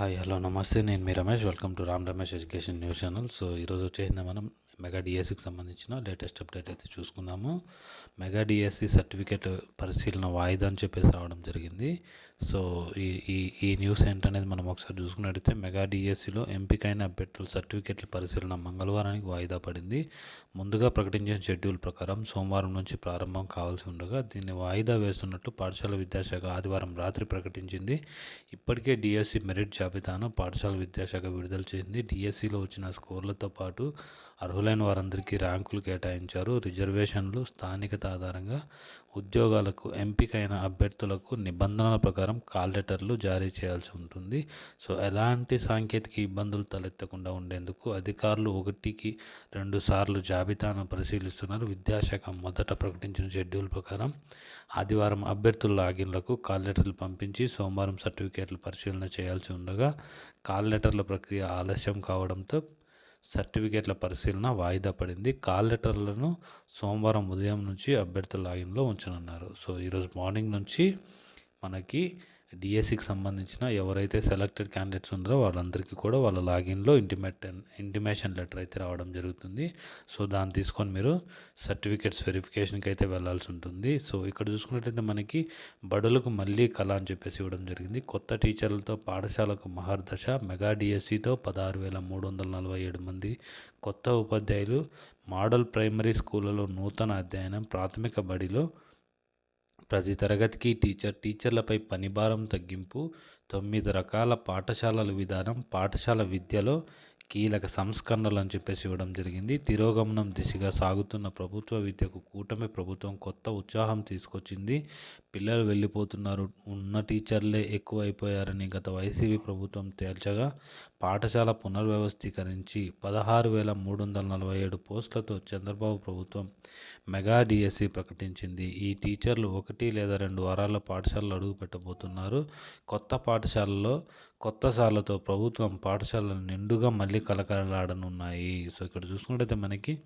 Hi hello namaste. నేను మీ Ramesh. Welcome to Ram Ramesh education news channel so ఈరోజు వచ్చేసింది మనం మెగా డిఎస్సికి సంబంధించిన లేటెస్ట్ అప్డేట్ అయితే చూసుకుందాము మెగా డిఎస్సి సర్టిఫికేట్ పరిశీలన వాయిదా అని చెప్పేసి రావడం జరిగింది. సో ఈ ఈ ఈ న్యూస్ ఏంటనేది మనం ఒకసారి చూసుకున్నట్టయితే మెగా డిఎస్సిలో ఎంపికైన అభ్యర్థుల సర్టిఫికేట్ల పరిశీలన మంగళవారానికి వాయిదా పడింది. ముందుగా ప్రకటించిన షెడ్యూల్ ప్రకారం సోమవారం నుంచి ప్రారంభం కావాల్సి ఉండగా దీన్ని వాయిదా వేస్తున్నట్లు పాఠశాల విద్యాశాఖ ఆదివారం రాత్రి ప్రకటించింది. ఇప్పటికే డిఎస్సి మెరిట్ జాబితాను పాఠశాల విద్యాశాఖ విడుదల చేసింది. డిఎస్సిలో వచ్చిన స్కోర్లతో పాటు అర్హులైన వారందరికీ ర్యాంకులు కేటాయించారు. రిజర్వేషన్లు స్థానికత ఆధారంగా ఉద్యోగాలకు ఎంపికైన అభ్యర్థులకు నిబంధనల ప్రకారం కాల్ లెటర్లు జారీ చేయాల్సి ఉంటుంది. సో ఎలాంటి సాంకేతిక ఇబ్బందులు తలెత్తకుండా ఉండేందుకు అధికారులు ఒకటికి రెండు సార్లు జాబితాను పరిశీలిస్తున్నారు. విద్యాశాఖ మొదట ప్రకటించిన షెడ్యూల్ ప్రకారం ఆదివారం అభ్యర్థుల లాగిన్లకు కాల్ లెటర్లు పంపించి సోమవారం సర్టిఫికేట్లు పరిశీలన చేయాల్సి ఉండగా కాల్ లెటర్ల ప్రక్రియ ఆలస్యం కావడంతో సర్టిఫికేట్ల పరిశీలన వాయిదా పడింది. కాల్ లెటర్లను సోమవారం ఉదయం నుంచి అభ్యర్థుల లాగిన్లో ఉంచనున్నారు. సో ఈరోజు మార్నింగ్ నుంచి మనకి డిఎస్సికి సంబంధించిన ఎవరైతే సెలెక్టెడ్ క్యాండిడేట్స్ ఉన్నారో వాళ్ళందరికీ కూడా వాళ్ళ లాగిన్లో ఇంటిమేట్ ఇంటిమేషన్ లెటర్ అయితే రావడం జరుగుతుంది. సో దాన్ని తీసుకొని మీరు సర్టిఫికేట్స్ వెరిఫికేషన్కి అయితే వెళ్ళాల్సి ఉంటుంది. సో ఇక్కడ చూసుకున్నట్టయితే మనకి బడులకు మళ్ళీ కళ అని చెప్పేసి ఇవ్వడం జరిగింది. కొత్త టీచర్లతో పాఠశాలకు మహర్దశ మెగా డిఎస్సితో పదహారు వేల మూడు వందల నలభై ఏడు మంది. కొత్త ఉపాధ్యాయులు మోడల్ ప్రైమరీ స్కూళ్ళలో నూతన అధ్యయనం ప్రాథమిక బడిలో ప్రతి తరగతికి టీచర్ టీచర్లపై పనిభారం తగ్గింపు తొమ్మిది రకాల పాఠశాలల విధానం పాఠశాల విద్యలో కీలక సంస్కరణలు అని చెప్పేసి ఇవ్వడం జరిగింది. తిరోగమనం దిశగా సాగుతున్న ప్రభుత్వ విద్యకు కూటమి ప్రభుత్వం కొత్త ఉత్సాహం తీసుకొచ్చింది. పిల్లలు వెళ్ళిపోతున్నారు. ఉన్న టీచర్లే ఎక్కువైపోయారని గత వైసీపీ ప్రభుత్వం తేల్చగా పాఠశాల పునర్వ్యవస్థీకరించి పదహారు వేల మూడు వందల నలభై ఏడు పోస్టులతో చంద్రబాబు ప్రభుత్వం మెగా డిఎస్సి ప్రకటించింది. ఈ టీచర్లు ఒకటి లేదా రెండు వారాల పాఠశాలలు అడుగు పెట్టబోతున్నారు. కొత్త పాఠశాలలో కొత్త సార్లతో ప్రభుత్వం పాఠశాలలు నిండుగా మళ్ళీ కలకలలాడనున్నాయి. సో ఇక్కడ చూసుకుంటే మనకి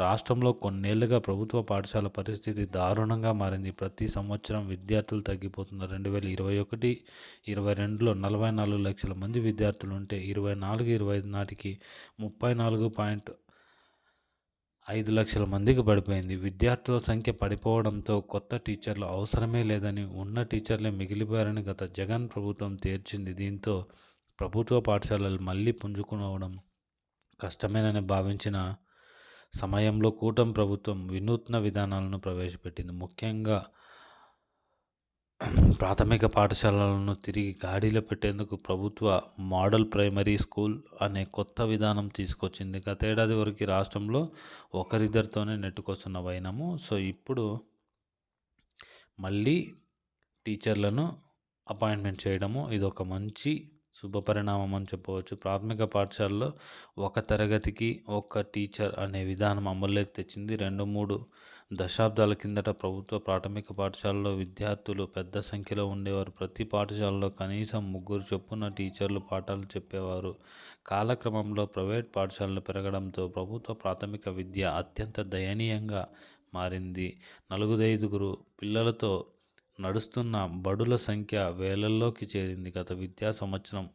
రాష్ట్రంలో కొన్నేళ్ళుగా ప్రభుత్వ పాఠశాల పరిస్థితి దారుణంగా మారింది. ప్రతి సంవత్సరం విద్యార్థులు తగ్గిపోతున్నారు. రెండు వేల ఇరవై ఒకటి ఇరవై రెండులో నలభై నాలుగు లక్షల మంది విద్యార్థులు ఉంటే ఇరవై నాలుగు ఇరవై ఐదు నాటికి ముప్పై నాలుగు పాయింట్ ఐదు లక్షల మందికి పడిపోయింది. విద్యార్థుల సంఖ్య పడిపోవడంతో కొత్త టీచర్లు అవసరమే లేదని ఉన్న టీచర్లే మిగిలిపోయారని గత జగన్ ప్రభుత్వం తీర్చింది దీంతో ప్రభుత్వ పాఠశాలలు మళ్ళీ పుంజుకునవడం కష్టమేనని భావించిన సమయంలో కూటమి ప్రభుత్వం వినూత్న విధానాలను ప్రవేశపెట్టింది. ముఖ్యంగా ప్రాథమిక పాఠశాలలను తిరిగి గాడిలో పెట్టేందుకు ప్రభుత్వ మోడల్ ప్రైమరీ స్కూల్ అనే కొత్త విధానం తీసుకొచ్చింది. గతేడాది వరకు రాష్ట్రంలో ఒకరిద్దరితోనే నెట్టుకొస్తున్న వైనము. సో ఇప్పుడు మళ్ళీ టీచర్లను అపాయింట్మెంట్ చేయడము ఇది ఒక మంచి శుభపరిణామం అని చెప్పవచ్చు. ప్రాథమిక పాఠశాలలో ఒక తరగతికి ఒక టీచర్ అనే విధానం అమల్లోకి తెచ్చింది. రెండు మూడు దశాబ్దాల కిందట ప్రభుత్వ ప్రాథమిక పాఠశాలలో విద్యార్థులు పెద్ద సంఖ్యలో ఉండేవారు. ప్రతి పాఠశాలలో కనీసం ముగ్గురు చొప్పున టీచర్లు పాఠాలు చెప్పేవారు. కాలక్రమంలో ప్రైవేట్ పాఠశాలలు పెరగడంతో ప్రభుత్వ ప్రాథమిక విద్య అత్యంత దయనీయంగా మారింది. నలుగుదైదుగురు పిల్లలతో నడుస్తున్న బడుల సంఖ్య వేలల్లోకి చేరింది. గత విద్యా సంవత్సరం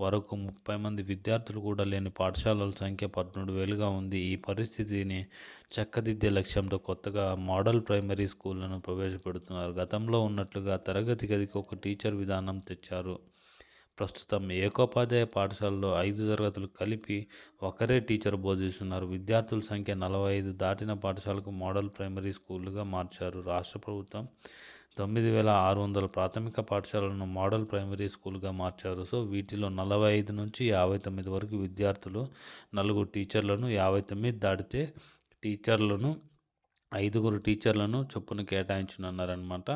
వరకు ముప్పై మంది విద్యార్థులు కూడా లేని పాఠశాలల సంఖ్య పదమూడు వేలుగా ఉంది. ఈ పరిస్థితిని చక్కదిద్దే లక్ష్యంతో కొత్తగా మోడల్ ప్రైమరీ స్కూళ్ళను ప్రవేశపెడుతున్నారు. గతంలో ఉన్నట్లుగా తరగతి గదికి ఒక టీచర్ విధానం తెచ్చారు. ప్రస్తుతం ఏకోపాధ్యాయ పాఠశాలలో ఐదు తరగతులు కలిపి ఒకరే టీచర్ బోధిస్తున్నారు. విద్యార్థుల సంఖ్య నలభై ఐదు దాటిన పాఠశాలకు మోడల్ ప్రైమరీ స్కూలుగా మార్చారు. రాష్ట్ర ప్రభుత్వం తొమ్మిది వేల ఆరు వందల ప్రాథమిక పాఠశాలను మోడల్ ప్రైమరీ స్కూల్గా మార్చారు. సో వీటిలో నలభై ఐదు నుంచి యాభై తొమ్మిది వరకు విద్యార్థులు నలుగురు టీచర్లను యాభై తొమ్మిది దాటితే టీచర్లను ఐదుగురు టీచర్లను చొప్పున కేటాయించనున్నారనమాట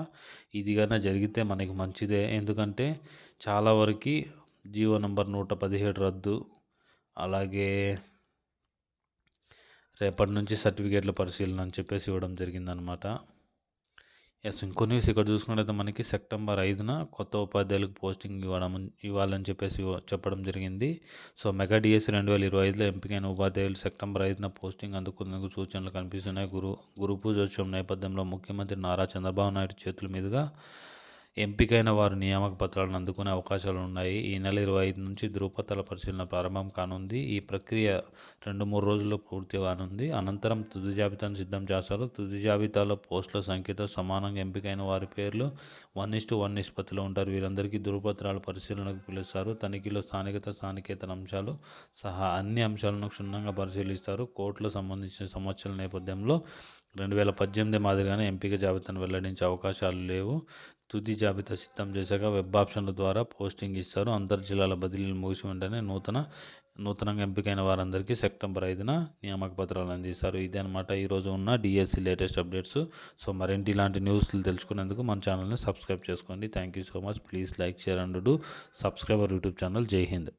ఇది కన్నా జరిగితే మనకి మంచిదే. ఎందుకంటే చాలా వరకు జీవో నంబర్ నూట పదిహేడు రద్దు అలాగే రేపటి నుంచి సర్టిఫికేట్ల పరిశీలన అని చెప్పేసి ఇవ్వడం జరిగిందనమాట ఎస్ ఇంకో న్యూస్ ఇక్కడ చూసుకున్నట్లయితే మనకి సెప్టెంబర్ ఐదున కొత్త ఉపాధ్యాయులకు పోస్టింగ్ ఇవ్వడం ఇవ్వాలని చెప్పేసి చెప్పడం జరిగింది. సో మెగా డిఎస్సి రెండు వేల ఇరవై ఐదులో ఎంపికైన ఉపాధ్యాయులు సెప్టెంబర్ ఐదున పోస్టింగ్ అందుకునేందుకు సూచనలు కనిపిస్తున్నాయి. గురు గురు పూజోత్సవం నేపథ్యంలో ముఖ్యమంత్రి నారా చంద్రబాబు నాయుడు చేతుల మీదుగా ఎంపికైన వారు నియామక పత్రాలను అందుకునే అవకాశాలు ఉన్నాయి. ఈ నెల ఇరవై ఐదు నుంచి ధృవపత్రాల పరిశీలన ప్రారంభం కానుంది. ఈ ప్రక్రియ రెండు మూడు రోజుల్లో పూర్తి కానుంది. అనంతరం తుది జాబితాను సిద్ధం చేస్తారు. తుది జాబితాలో పోస్టుల సంఖ్యతో సమానంగా ఎంపికైన వారి పేర్లు వన్ ఇస్ టు వన్ నిష్పత్తిలో ఉంటారు. వీరందరికీ ధృవపత్రాల పరిశీలనకు పిలుస్తారు. తనిఖీలో స్థానికత స్థానికేతర అంశాలు సహా అన్ని అంశాలను క్షుణ్ణంగా పరిశీలిస్తారు. కోర్టులో సంబంధించిన సమస్యల నేపథ్యంలో రెండు వేల పద్దెనిమిది మాదిరిగానే ఎంపిక జాబితాను వెల్లడించే అవకాశాలు లేవు. తుది జాబితా సిద్ధం చేశాక వెబ్ ఆప్షన్ల ద్వారా పోస్టింగ్ ఇస్తారు. అంతర్ జిల్లాల బదిలీలు ముగిసి వెంటనే నూతన నూతనంగా ఎంపికైన వారందరికీ సెప్టెంబర్ ఐదున నియామక పత్రాలు అందిస్తారు. ఇదే అనమాట ఈరోజు ఉన్న డిఎస్సి లేటెస్ట్ అప్డేట్స్. సో మరింటి ఇలాంటి న్యూస్లు తెలుసుకునేందుకు మన ఛానల్ని సబ్స్క్రైబ్ చేసుకోండి. Thank you so much. Please like share and do subscriber YouTube channel. Jai Hind.